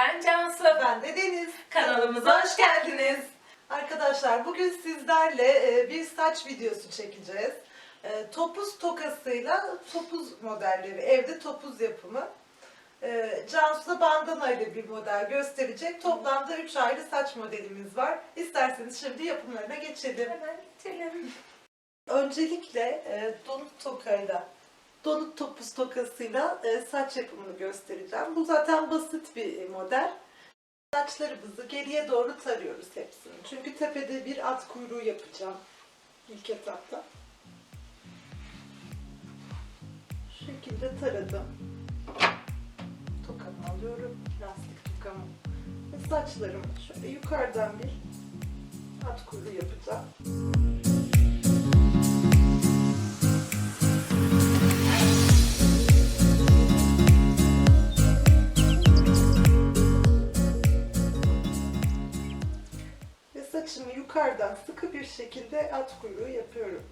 Ben Cansu. Ben de Deniz. Kanalımıza hoş geldiniz. Arkadaşlar bugün sizlerle e, bir saç videosu çekeceğiz. E, Topuz tokasıyla topuz modelleri, evde topuz yapımı. E, Cansu da bandana ile bir model gösterecek. Toplamda 3 ayrı saç modelimiz var. İsterseniz şimdi yapımlarına geçelim. Hemen geçelim. Öncelikle donut tokayla, donut topuz tokasıyla e, saç yapımını göstereceğim. Bu zaten basit bir model. Saçlarımızı geriye doğru tarıyoruz hepsini. Çünkü tepede bir at kuyruğu yapacağım ilk etapta. Şu şekilde taradım. Tokamı alıyorum, lastik tokamı. Ve saçlarımı şöyle yukarıdan bir at kuyruğu yapacağım. Yukarıdan sıkı bir şekilde at kuyruğu yapıyorum.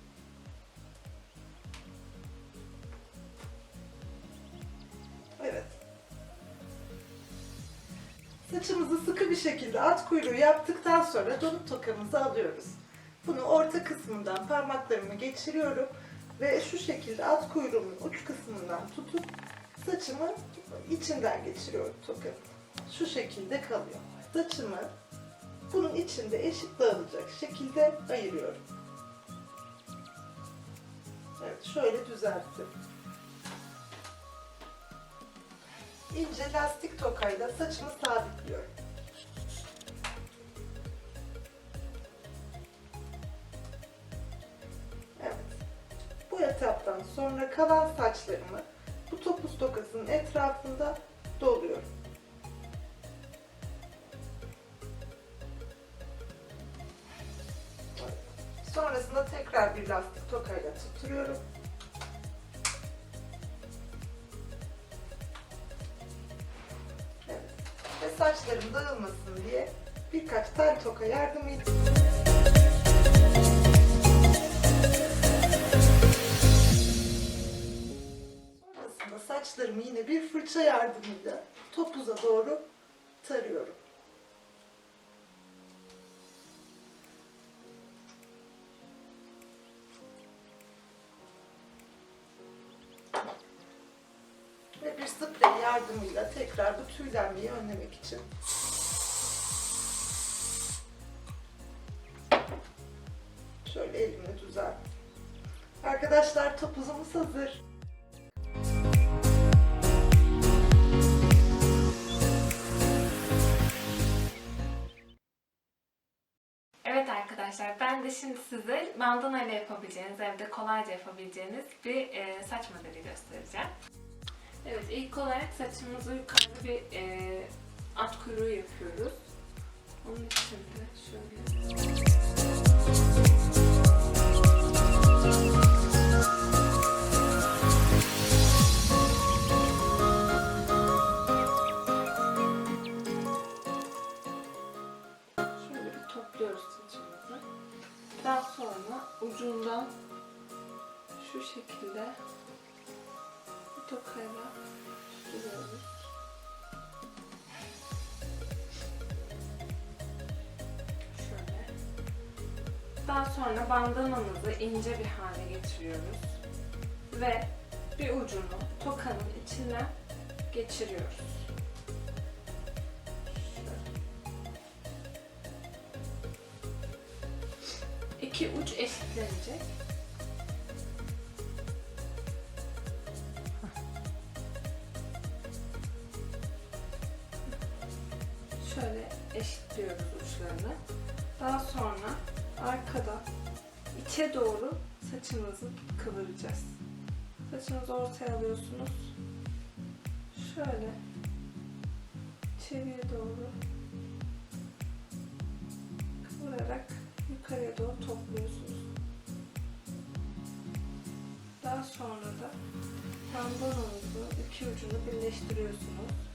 Evet. Saçımızı sıkı bir şekilde at kuyruğu yaptıktan sonra donut tokamızı alıyoruz. Bunu orta kısmından parmaklarımı geçiriyorum ve şu şekilde at kuyruğumun uç kısmından tutup saçımı içinden geçiriyorum tokanın. Şu şekilde kalıyor. Saçımı bunun içinde eşit dağılacak şekilde ayırıyorum. Evet, şöyle düzelttim. İnce lastik tokayla saçımı sabitliyorum. Evet. Bu etaptan sonra kalan saçlarımı bu topuz tokasının etrafında doluyorum. Tokayla tutturuyorum. Evet. Ve saçlarım dağılmasın diye birkaç tel toka yardımıyla Sonrasında saçlarımı yine bir fırça yardımıyla topuza doğru tarıyorum. Bir sprey yardımıyla tekrar bu tüylenmeyi önlemek için şöyle elimle düzelttim. Arkadaşlar topuzumuz hazır. Evet arkadaşlar ben de şimdi size bandana ile yapabileceğiniz, evde kolayca yapabileceğiniz bir e, saç modeli göstereceğim. Evet ilk olarak saçımızı yukarıda bir e, at kuyruğu yapıyoruz. Onun için de şöyle. Daha sonra ucundan şu şekilde tutuyoruz. Şöyle. Daha sonra bandanamızı ince bir hale getiriyoruz. Ve bir ucunu tokanın içinden geçiriyoruz. İki uç eşitlenecek. İçe doğru saçımızı kıvıracağız. Saçınızı ortaya alıyorsunuz. Şöyle içeriye doğru kıvırarak yukarıya doğru topluyorsunuz. Daha sonra da bandananızı iki ucunu birleştiriyorsunuz.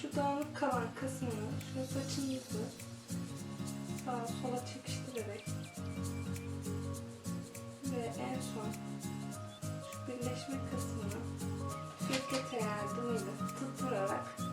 Şu dağınık kalan kısmını, şu saçınızı sağa sola çekiştirerek ve en son şu birleşme kısmını firkete yardımıyla tutturarak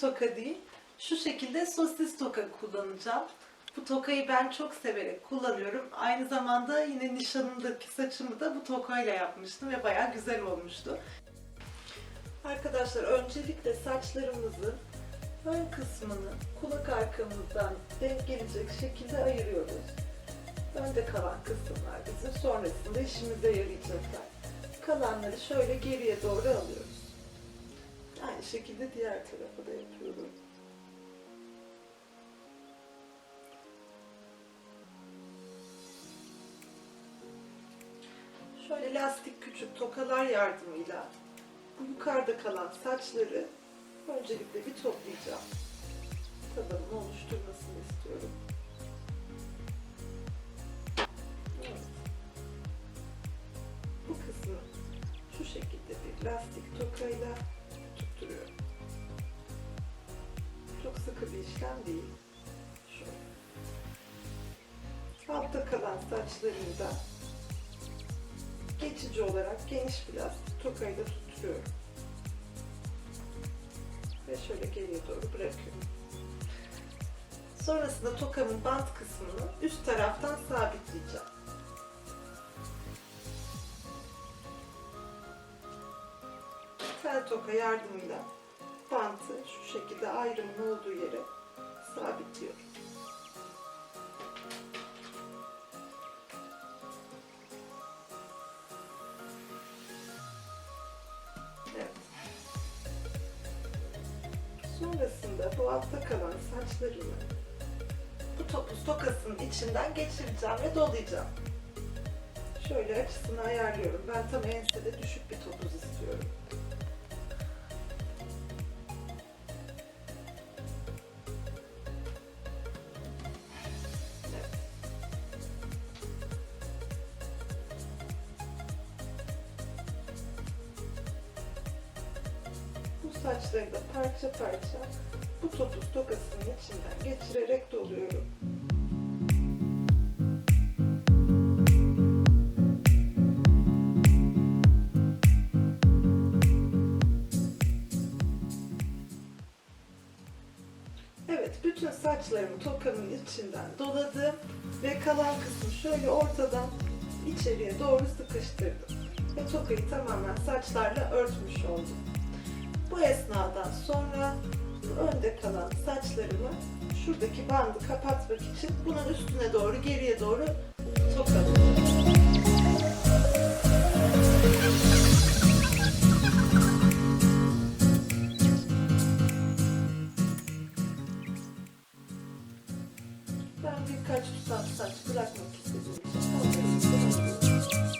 toka değil, şu şekilde sosis toka kullanacağım. Bu tokayı ben çok severek kullanıyorum. Aynı zamanda yine nişanımdaki saçımı da bu tokayla yapmıştım ve bayağı güzel olmuştu. Arkadaşlar öncelikle saçlarımızı ön kısmını kulak arkamızdan denk gelecek şekilde ayırıyoruz. Önde kalan kısımlar bizim sonrasında işimize yarayacaklar. Kalanları şöyle geriye doğru alıyoruz. Aynı şekilde diğer tarafa da yapıyorum. Şöyle lastik küçük tokalar yardımıyla bu yukarıda kalan saçları öncelikle bir toplayacağım. Tabanını oluşturmasını istiyorum. Evet. Bu kısmı şu şekilde bir lastik tokayla işlem değil. Şöyle. Altta kalan saçlarını da geçici olarak geniş bir lastik tokayla tutturuyorum. Ve şöyle geriye doğru bırakıyorum. Sonrasında tokamın bant kısmını üst taraftan sabitleyeceğim. tel toka yardımıyla bantı şu şekilde ayrımın olduğu yere altta kalan saçlarımı bu topuz tokasının içinden geçireceğim ve dolayacağım. Şöyle açısını ayarlıyorum. Ben tam ensede düşük bir topuz istiyorum. Saçları da parça parça topuz tokasının içinden geçirerek doluyorum. Evet, bütün saçlarımı tokamın içinden doladım ve kalan kısmı şöyle ortadan içeriye doğru sıkıştırdım. Ve tokayı tamamen saçlarla örtmüş oldum. Bu esnadan sonra önde kalan saçlarımı şuradaki bandı kapatmak için bunun üstüne doğru geriye doğru tokalayacağım. Ben birkaç tutam saç bırakmak istediğim için onları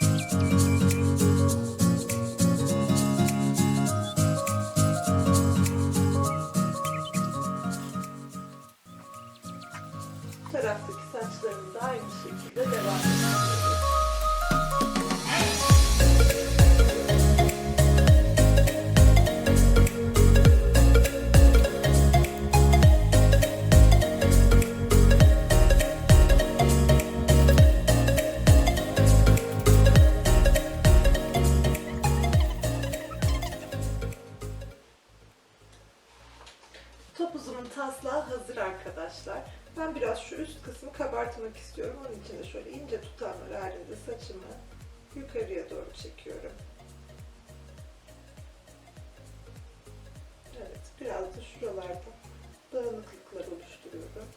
Ben biraz şu üst kısmı kabartmak istiyorum. Onun için de şöyle ince tutamlar halinde saçımı yukarıya doğru çekiyorum. Evet, biraz da şuralarda dağınıklıklar oluşturuyorum.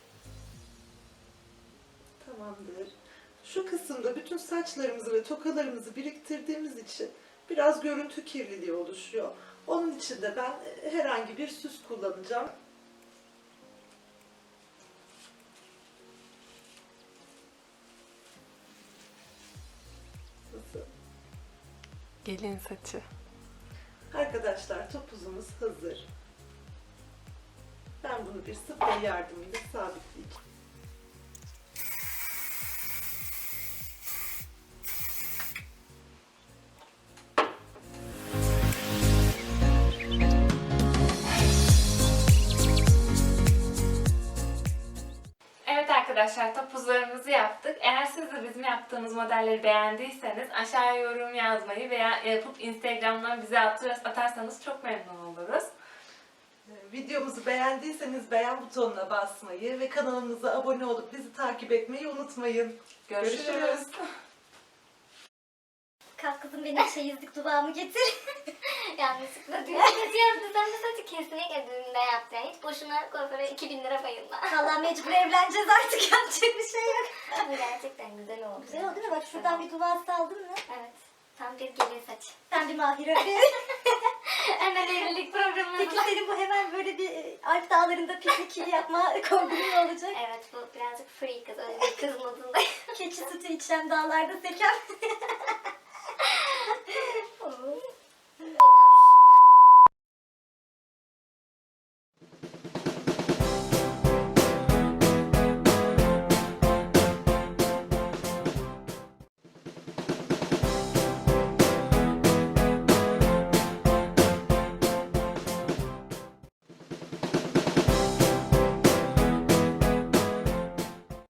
Tamamdır. Şu kısımda bütün saçlarımızı ve tokalarımızı biriktirdiğimiz için biraz görüntü kirliliği oluşuyor. Onun için de ben herhangi bir süs kullanacağım. Gelin saçı. Arkadaşlar topuzumuz hazır. Ben bunu bir sprey yardımıyla sabitleyeceğim. Evet arkadaşlar topuzlarımızı yaptık. Eğer siz de bizim yaptığımız modelleri beğendiyseniz aşağıya yorum yazmayı veya yapıp Instagram'dan bize atarsanız çok memnun oluruz. Videomuzu beğendiyseniz beğen butonuna basmayı ve kanalımıza abone olup bizi takip etmeyi unutmayın. Görüşürüz. Görüşürüz. Kalk kızım benim çeyizlik duvağımı getir. Yanlışlıkla düğün kötü yaptı. Sen de saçı kesinlikle düğünde yaptın. Hiç boşuna kuaföre 2000 lira bayılma. Valla mecbur evleneceğiz artık yapacak bir şey yok. Ama gerçekten güzel oldu. Güzel oldu değil mi? Bak şuradan bir duvar aldın mı? Evet. Tam bir gelin saçı. Sen bir mahir öyle. Hemen evlilik programı. Peki senin bu hemen böyle bir e, Alp dağlarında piknik yapma kombinin olacak. Evet bu birazcık free kız. Öyle bir kız modunda. Keçi sütü içen dağlarda seker. Oh.